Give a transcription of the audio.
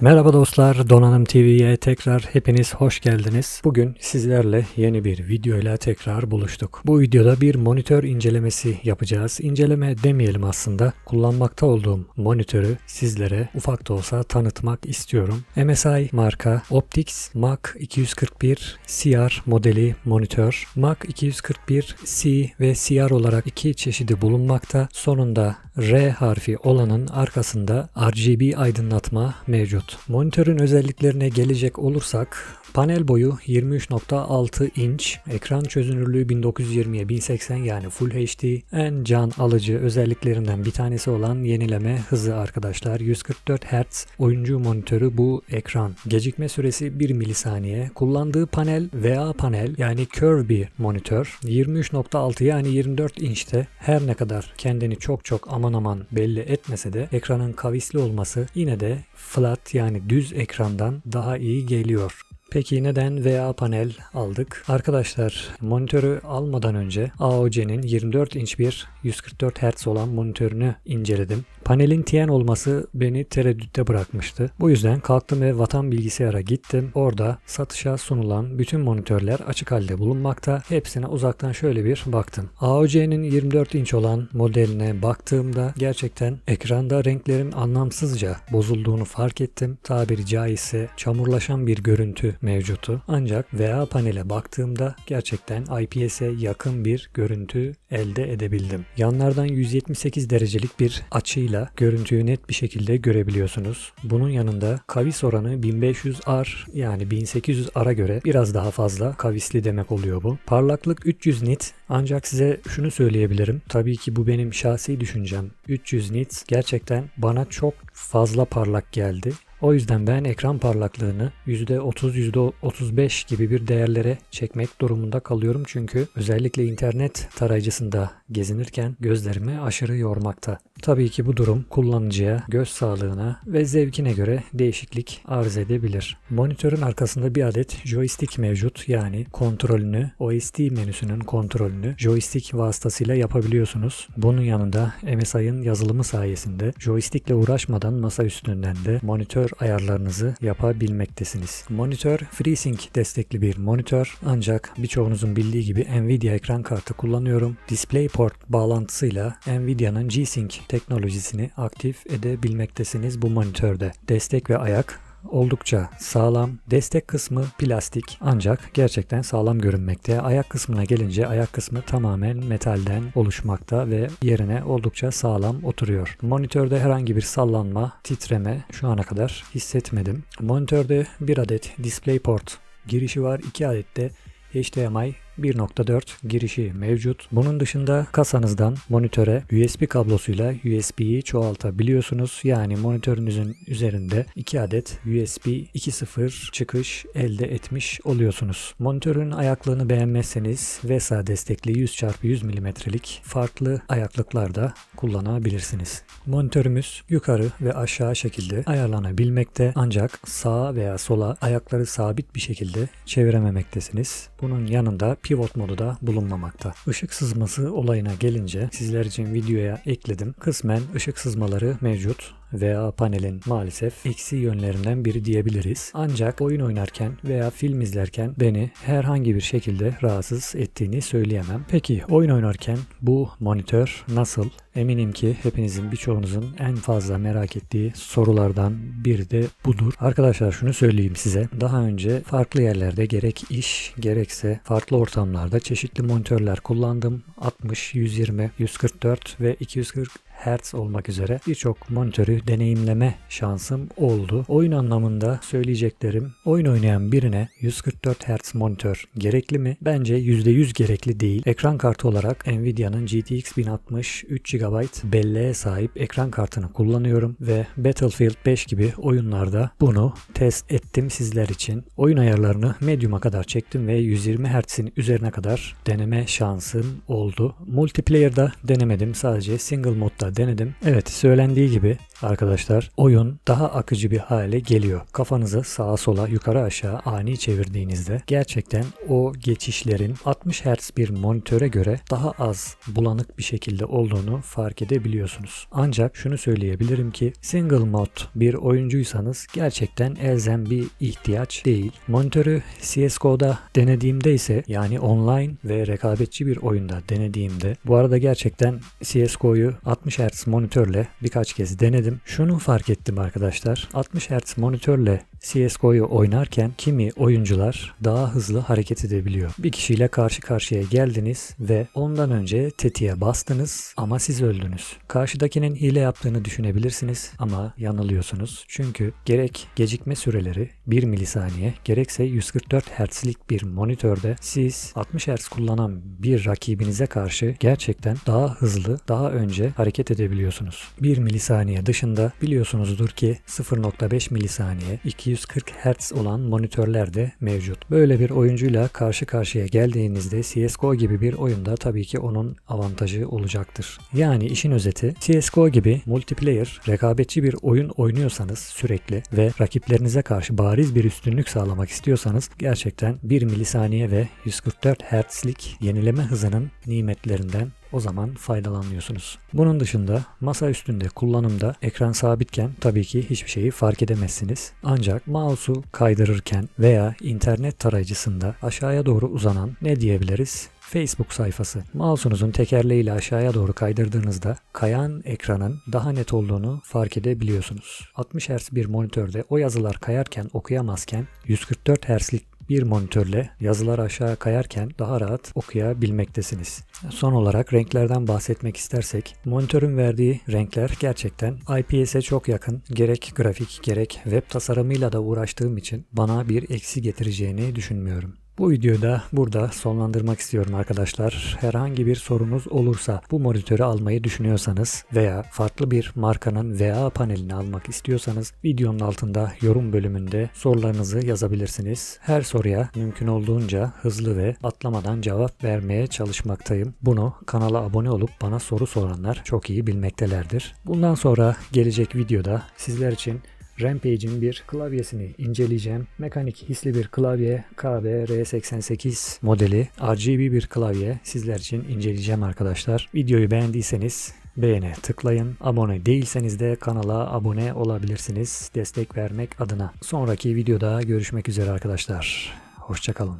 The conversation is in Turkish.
Merhaba dostlar, Donanım TV'ye tekrar hepiniz hoş geldiniz. Bugün sizlerle yeni bir videoyla tekrar buluştuk. Bu videoda bir monitör incelemesi yapacağız. İnceleme demeyelim aslında. Kullanmakta olduğum monitörü sizlere ufak da olsa tanıtmak istiyorum. MSI marka Optix Mac 241 CR modeli monitör. Mac 241 C ve CR olarak iki çeşidi bulunmakta. Sonunda R harfi olanın arkasında RGB aydınlatma mevcut. Monitörün özelliklerine gelecek olursak panel boyu 23.6 inç, ekran çözünürlüğü 1920'ye 1080 yani Full HD. En can alıcı özelliklerinden bir tanesi olan yenileme hızı arkadaşlar. 144 Hz oyuncu monitörü bu ekran. Gecikme süresi 1 milisaniye. Kullandığı panel VA panel yani curve bir monitör. 23.6 yani 24 inçte her ne kadar kendini çok çok aman aman belli etmese de ekranın kavisli olması yine de flat yani düz ekrandan daha iyi geliyor. Peki neden VA panel aldık? Arkadaşlar monitörü almadan önce AOC'nin 24 inç bir 144 Hz olan monitörünü inceledim. Panelin TN olması beni tereddütte bırakmıştı. Bu yüzden kalktım ve vatan bilgisayara gittim. Orada satışa sunulan bütün monitörler açık halde bulunmakta. Hepsine uzaktan şöyle bir baktım. AOC'nin 24 inç olan modeline baktığımda gerçekten ekranda renklerin anlamsızca bozulduğunu fark ettim. Tabiri caizse çamurlaşan bir görüntü mevcutu. Ancak VA panele baktığımda gerçekten IPS'e yakın bir görüntü elde edebildim. Yanlardan 178 derecelik bir açıyla görüntüyü net bir şekilde görebiliyorsunuz. Bunun yanında kavis oranı 1500R yani 1800 R'a göre biraz daha fazla kavisli demek oluyor bu. Parlaklık 300 nit ancak size şunu söyleyebilirim. Tabii ki bu benim şahsi düşüncem. 300 nit gerçekten bana çok fazla parlak geldi. O yüzden ben ekran parlaklığını %30 %35 gibi bir değerlere çekmek durumunda kalıyorum çünkü özellikle internet tarayıcısında gezinirken gözlerimi aşırı yormakta. Tabii ki bu durum kullanıcıya, göz sağlığına ve zevkine göre değişiklik arz edebilir. Monitörün arkasında bir adet joystick mevcut yani kontrolünü, OSD menüsünün kontrolünü joystick vasıtasıyla yapabiliyorsunuz. Bunun yanında MSI'ın yazılımı sayesinde joystickle uğraşmadan masa üstünden de monitör ayarlarınızı yapabilmektesiniz. Monitör FreeSync destekli bir monitör ancak birçoğunuzun bildiği gibi Nvidia ekran kartı kullanıyorum. DisplayPort bağlantısıyla Nvidia'nın G-Sync teknolojisini aktif edebilmektesiniz bu monitörde. Destek ve ayak oldukça sağlam. Destek kısmı plastik ancak gerçekten sağlam görünmekte. Ayak kısmına gelince ayak kısmı tamamen metalden oluşmakta ve yerine oldukça sağlam oturuyor. Monitörde herhangi bir sallanma, titreme şu ana kadar hissetmedim. Monitörde bir adet DisplayPort girişi var. 2 adet de HDMI 1.4 girişi mevcut. Bunun dışında kasanızdan monitöre USB kablosuyla USB'yi çoğaltabiliyorsunuz. Yani monitörünüzün üzerinde 2 adet USB 2.0 çıkış elde etmiş oluyorsunuz. Monitörün ayaklığını beğenmezseniz VESA destekli 100x100 mm'lik farklı ayaklıklarda kullanabilirsiniz. Monitörümüz yukarı ve aşağı şekilde ayarlanabilmekte ancak sağa veya sola ayakları sabit bir şekilde çevirememektesiniz. Bunun yanında pivot modu da bulunmamakta. Işık sızması olayına gelince sizler için videoya ekledim. Kısmen ışık sızmaları mevcut veya panelin maalesef eksi yönlerinden biri diyebiliriz. Ancak oyun oynarken veya film izlerken beni herhangi bir şekilde rahatsız ettiğini söyleyemem. Peki oyun oynarken bu monitör nasıl? Eminim ki hepinizin birçoğunuzun en fazla merak ettiği sorulardan biri de budur. Arkadaşlar şunu söyleyeyim size. Daha önce farklı yerlerde gerek iş gerekse farklı ortamlarda çeşitli monitörler kullandım. 60, 120, 144 ve 240 Hz olmak üzere birçok monitörü deneyimleme şansım oldu. Oyun anlamında söyleyeceklerim oyun oynayan birine 144 Hz monitör gerekli mi? Bence %100 gerekli değil. Ekran kartı olarak Nvidia'nın GTX 1060 3 GB belleğe sahip ekran kartını kullanıyorum ve Battlefield 5 gibi oyunlarda bunu test ettim sizler için. Oyun ayarlarını medium'a kadar çektim ve 120 Hz'in üzerine kadar deneme şansım oldu. Multiplayer'da denemedim. Sadece single modda denedim. Evet söylendiği gibi arkadaşlar oyun daha akıcı bir hale geliyor. Kafanızı sağa sola yukarı aşağı ani çevirdiğinizde gerçekten o geçişlerin 60 Hz bir monitöre göre daha az bulanık bir şekilde olduğunu fark edebiliyorsunuz. Ancak şunu söyleyebilirim ki single mod bir oyuncuysanız gerçekten elzem bir ihtiyaç değil. Monitörü CSGO'da denediğimde ise yani online ve rekabetçi bir oyunda denediğimde bu arada gerçekten CSGO'yu 60 Hz monitörle birkaç kez denedim. Şunu fark ettim arkadaşlar. 60 Hz monitörle CSGO'yu oynarken kimi oyuncular daha hızlı hareket edebiliyor. Bir kişiyle karşı karşıya geldiniz ve ondan önce tetiğe bastınız ama siz öldünüz. Karşıdakinin hile yaptığını düşünebilirsiniz ama yanılıyorsunuz. Çünkü gerek gecikme süreleri 1 milisaniye gerekse 144 Hz'lik bir monitörde siz 60 Hz kullanan bir rakibinize karşı gerçekten daha hızlı, daha önce hareket edebiliyorsunuz. 1 milisaniye dışında biliyorsunuzdur ki 0.5 milisaniye 240 Hz olan monitörler de mevcut. Böyle bir oyuncuyla karşı karşıya geldiğinizde CSGO gibi bir oyunda tabii ki onun avantajı olacaktır. Yani işin özeti CSGO gibi multiplayer rekabetçi bir oyun oynuyorsanız sürekli ve rakiplerinize karşı bariz bir üstünlük sağlamak istiyorsanız gerçekten 1 milisaniye ve 144 Hz'lik yenileme hızının nimetlerinden o zaman faydalanıyorsunuz. Bunun dışında masa üstünde kullanımda ekran sabitken tabii ki hiçbir şeyi fark edemezsiniz. Ancak mouse'u kaydırırken veya internet tarayıcısında aşağıya doğru uzanan ne diyebiliriz? Facebook sayfası. Mouse'unuzun tekerleğiyle aşağıya doğru kaydırdığınızda kayan ekranın daha net olduğunu fark edebiliyorsunuz. 60 Hz bir monitörde o yazılar kayarken okuyamazken 144 Hz'lik bir monitörle yazılar aşağı kayarken daha rahat okuyabilmektesiniz. Son olarak renklerden bahsetmek istersek monitörün verdiği renkler gerçekten IPS'e çok yakın. Gerek grafik gerek web tasarımıyla da uğraştığım için bana bir eksi getireceğini düşünmüyorum. Bu videoyu da burada sonlandırmak istiyorum arkadaşlar. Herhangi bir sorunuz olursa bu monitörü almayı düşünüyorsanız veya farklı bir markanın VA panelini almak istiyorsanız videonun altında yorum bölümünde sorularınızı yazabilirsiniz. Her soruya mümkün olduğunca hızlı ve atlamadan cevap vermeye çalışmaktayım. Bunu kanala abone olup bana soru soranlar çok iyi bilmektelerdir. Bundan sonra gelecek videoda sizler için Rampage'in bir klavyesini inceleyeceğim. Mekanik hisli bir klavye KB R88 modeli RGB bir klavye sizler için inceleyeceğim arkadaşlar. Videoyu beğendiyseniz beğene tıklayın. Abone değilseniz de kanala abone olabilirsiniz destek vermek adına. Sonraki videoda görüşmek üzere arkadaşlar. Hoşçakalın.